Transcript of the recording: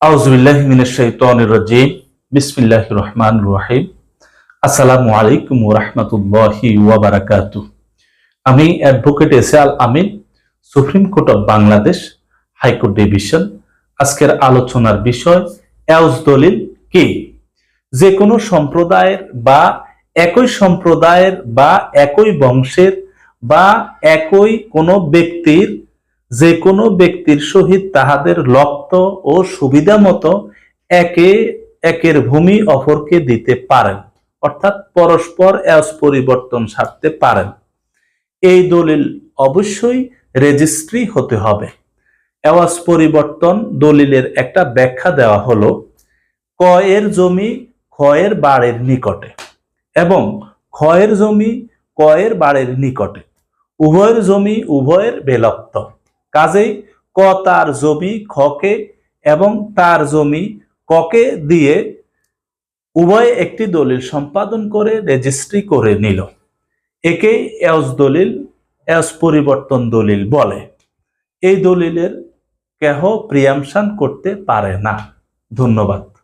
ওয়া আমি advocate Amin, supreme court of Bangladesh, high court division. আজকের আলোচনার বিষয় এউজ দলিল কি? যে কোনো সম্প্রদায়ের বা একই সম্প্রদায়ের বা একই বংশের বা একই কোনো ব্যক্তির যে কোনো ব্যক্তির সহিত তাহাদের লক্ত ও সুবিধা মতো একে একের ভূমি অপরকে দিতে পারেন, অর্থাৎ পরস্পর এস পরিবর্তন সারতে পারেন। এই দলিল অবশ্যই রেজিস্ট্রি হতে হবে। এওয়াজ পরিবর্তন দলিলের একটা ব্যাখ্যা দেওয়া হলো, কয়ের জমি ক্ষয়ের বাড়ির নিকটে এবং ক্ষয়ের জমি কয়ের বাড়ির নিকটে, উভয়ের জমি উভয়ের বেলক্ত কাজেই ক তার জমি খকে এবং তার জমি ককে দিয়ে উভয় একটি দলিল সম্পাদন করে রেজিস্ট্রি করে নিল। একেই এস দলিল, এস পরিবর্তন দলিল বলে। এই দলিলের কেহ প্রিয়ামশান করতে পারে না। ধন্যবাদ।